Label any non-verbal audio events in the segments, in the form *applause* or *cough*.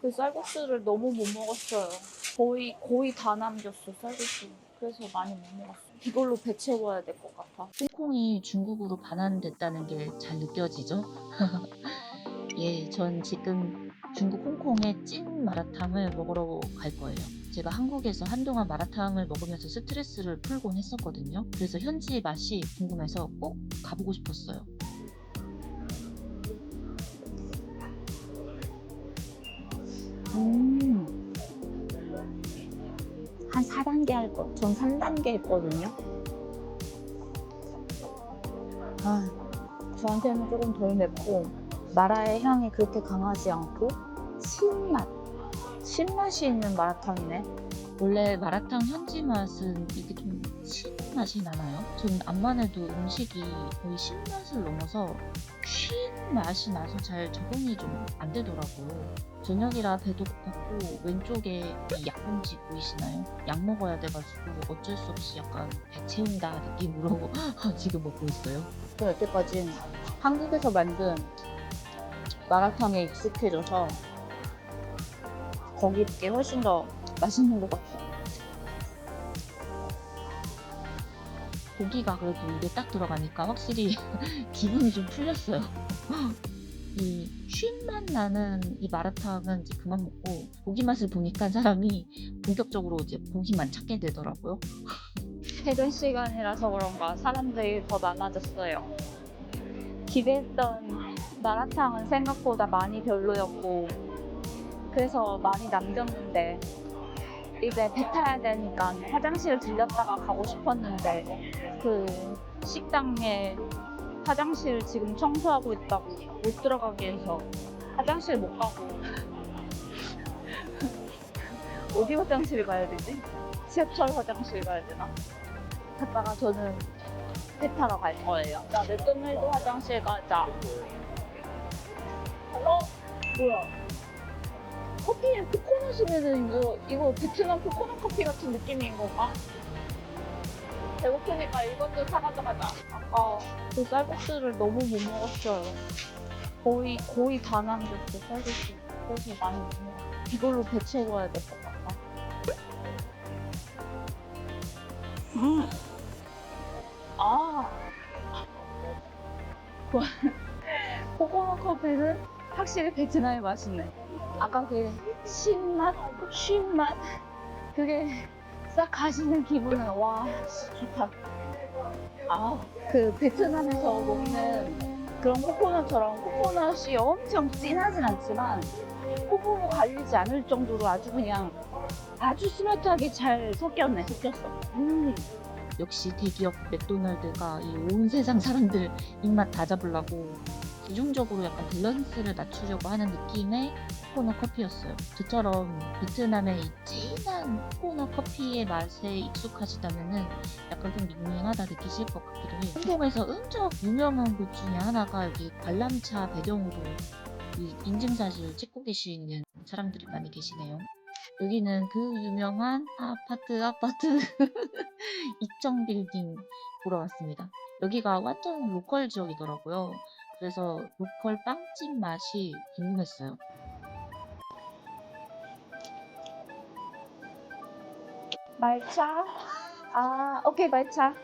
그 쌀국수를 너무 못 먹었어요. 거의 거의 다 남겼어 쌀국수. 그래서 많이 못 먹었어. 이걸로 배 채워야 될 것 같아. 홍콩이 중국으로 반환됐다는 게 잘 느껴지죠? *laughs* 예, 전 지금 중국 홍콩의 찐 마라탕을 먹으러 갈 거예요. 제가 한국에서 한동안 마라탕을 먹으면서 스트레스를 풀곤 했었거든요. 그래서 현지의 맛이 궁금해서 꼭 가보고 싶었어요. 4단계 할 거. 전 3단계 했거든요. 아, 저한테는 조금 덜 맵고 마라의 향이 그렇게 강하지 않고 신맛. 신맛이 있는 마라탕이네. 원래 마라탕 현지 맛은 이게 좀 신맛이 나나요? 저는 암만 해도 음식이 거의 신맛을 넘어서 쉰 맛이 나서 잘 적응이 좀 안 되더라고요. 저녁이라 배도 고팠고 왼쪽에 이 약봉지 보이시나요? 약 먹어야 돼가지고 어쩔 수 없이 약간 배 채운다 느낌으로 *laughs* 지금 먹고 있어요. 저 여태까지 한국에서 만든 마라탕에 익숙해져서 거기 게 훨씬 더 맛있는 것 같아요. 고기가 그래도 입에 딱 들어가니까 확실히 *laughs* 기분이 좀 풀렸어요. *laughs* 이 쉰맛 나는 이 마라탕은 이제 그만 먹고 고기 맛을 보니까 사람이 본격적으로 이제 고기만 찾게 되더라고요. *laughs* 퇴근 시간이라서 그런가 사람들이 더 많아졌어요. 기대했던 마라탕은 생각보다 많이 별로였고 그래서 많이 남겼는데 이제 배 타야 되니까 화장실 들렸다가 가고 싶었는데 그 식당에 화장실 지금 청소하고 있다고 못 들어가게 해서 화장실 못 가고 *laughs* 어디 화장실 가야 되지? 지하철 화장실 가야 되나? 갔다가 저는 배 타러 갈 거예요. 나 맥도날드 화장실 가자. 어? 뭐야? 커피에 코코넛이면은 이거, 이거 베트남 코코넛 커피 같은 느낌인 건가? 배고프니까 이것도 사가져가자. 아까 그 쌀국수를 너무 못 먹었어요. 거의, 거의 다 남겼어, 쌀국수. 그래서 많이 못 먹었어. 이걸로 배 채워야 될 것 같아. 음. 아. 그 *laughs* 코코넛 커피는 확실히 베트남의 맛이네. 아까 그 신맛, 쉰맛 그게 싹 가시는 기분은 와 좋다. 아, 그 베트남에서 먹는 그런 코코넛처럼 코코넛이 엄청 진하진 않지만 호불호 갈리지 않을 정도로 아주 그냥 아주 스마트하게 잘 섞였네, 섞였어. 음. 역시 대기업 맥도날드가 이 온 세상 사람들 입맛 다 잡으려고 이중적으로 약간 밸런스를 낮추려고 하는 느낌의 코코넛 커피였어요. 저처럼 베트남의 이 진한 코코넛 커피의 맛에 익숙하시다면은 약간 좀 밍밍하다 느끼실 것 같기도 해요. 홍콩에서 엄청 유명한 곳 중에 하나가 여기 관람차 배경으로 이 인증사실 찍고 계시는 사람들이 많이 계시네요. 여기는 그 유명한 아파트 아파트 *laughs* 이청 빌딩 보러 왔습니다. 여기가 완전 로컬 지역이더라고요. 그래서 로컬 빵집 맛이 궁금했어요. 말차? 아, 오케이, 말차.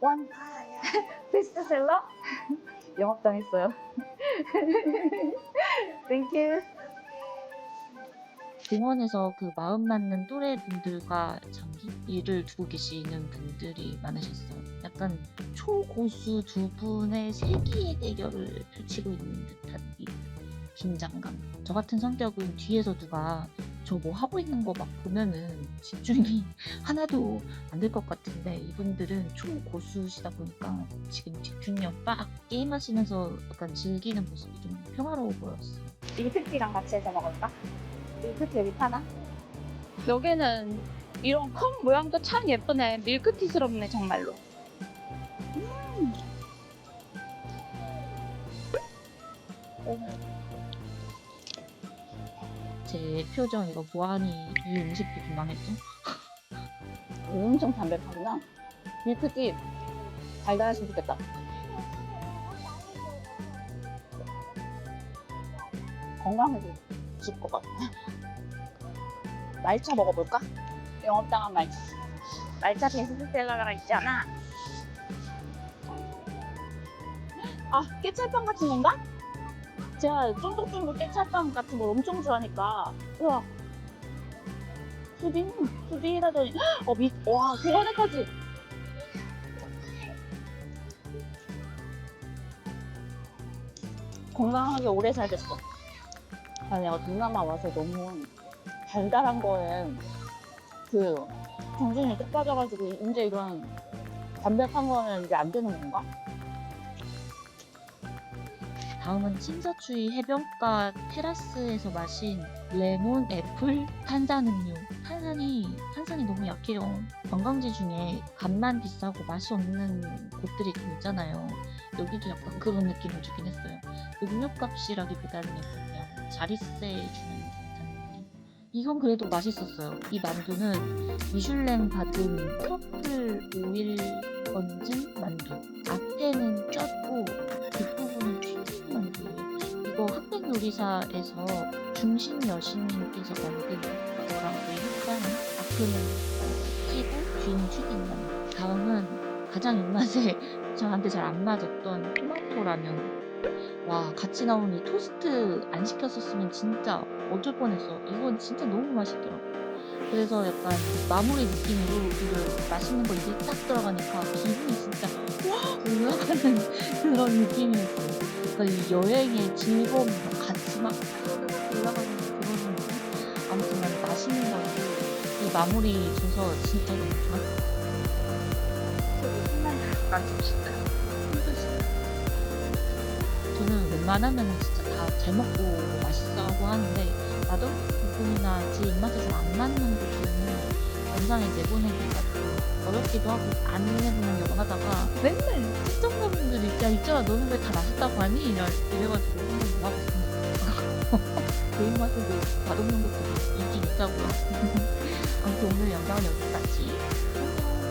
원. *laughs* 베스트셀러? 영업당했어요. *laughs* 땡큐. 등원에서 그 마음 맞는 또래 분들과 장기 일을 두고 계시는 분들이 많으셨어요. 약간 초고수 두 분의 세기의 대결을 펼치고 있는 듯한 이 긴장감. 저 같은 성격은 뒤에서 누가 저 뭐 하고 있는 거 막 보면은 집중이 *laughs* 하나도 안 될 것 같은데 이분들은 초고수시다 보니까 지금 집중력 빡 게임하시면서 약간 즐기는 모습이 좀 평화로워 보였어요. 밀크티랑 같이 해서 먹을까? 밀크티 여기 파나? 여기는 이런 컵 모양도 참 예쁘네. 밀크티스럽네, 정말로. 음. 제 표정 이거 보아하니 이 음식도 좀 망했죠? 엄청 담백하구나. 밀크티 달달했으면 좋겠다. 건강해질 것 같아. 말차 먹어볼까? 영업당한 말차. 말차 베스트셀러가 있잖아. 아, 깨찰빵 같은 건가? 제가 쫀득쫀득 깨찰빵 같은 걸 엄청 좋아하니까. 우와. 푸딩? 푸딩이라더니, 어, 미, 와, 그거네까지. 건강하게 오래 살겠어. 아, 내가 동남아 와서 너무 달달한 거에 그 정신이 뚝 빠져가지고 이제 이런 담백한 거는 이제 안 되는 건가? 다음은 친서추이 해변가 테라스에서 마신 레몬 애플 탄산 음료. 탄산이 탄산이 너무 약해요. 관광지 중에 값만 비싸고 맛이 없는 곳들이 좀 있잖아요. 여기도 약간 그런 느낌을 주긴 했어요. 음료값이라기보다는 그냥 자릿세 주는. 이건 그래도 맛있었어요. 이 만두는 미슐랭 받은 트러플 오일 얹은 만두. 앞에는 쪘고 뒷부분은 튀긴 만두예요. 이거 흑백 요리사에서 중심 여신님께서 만든 거라고 했잖아. 앞에는 찌고 뒤는 튀긴 만두. 다음은 가장 입맛에 *laughs* 저한테 잘 안 맞았던 토마토 라면. 와 같이 나온 이 토스트 안 시켰었으면 진짜 어쩔 뻔했어. 이건 진짜 너무 맛있더라고. 그래서 약간 마무리 느낌으로 이걸 맛있는 거 입에 딱 들어가니까 기분이 진짜 와 올라가는 그런 느낌이었어요. 그러니까 이 여행의 즐거움 같이 막 올라가는 그런 느낌. 아무튼 난 맛있는 거고 이 마무리 줘서 진짜 너무 좋았어. 난 진짜. 저는 웬만하면 진짜 다 잘 먹고 맛있어 하고 하는데 나도 부분이나 제 입맛에 좀안 맞는 부분은 영상에 내보내기가 좀 어렵기도 하고 안 내보내려고 하다가 맨날 시청자분들이 야 있잖아 너는 왜 다 맛있다고 하니? 이래, 이래가지고 한번 모아봤습니다. 내 *laughs* 입맛에도 맛없는 것도 있긴 있다고요. *laughs* 아무튼 오늘 영상은 여기까지. 안녕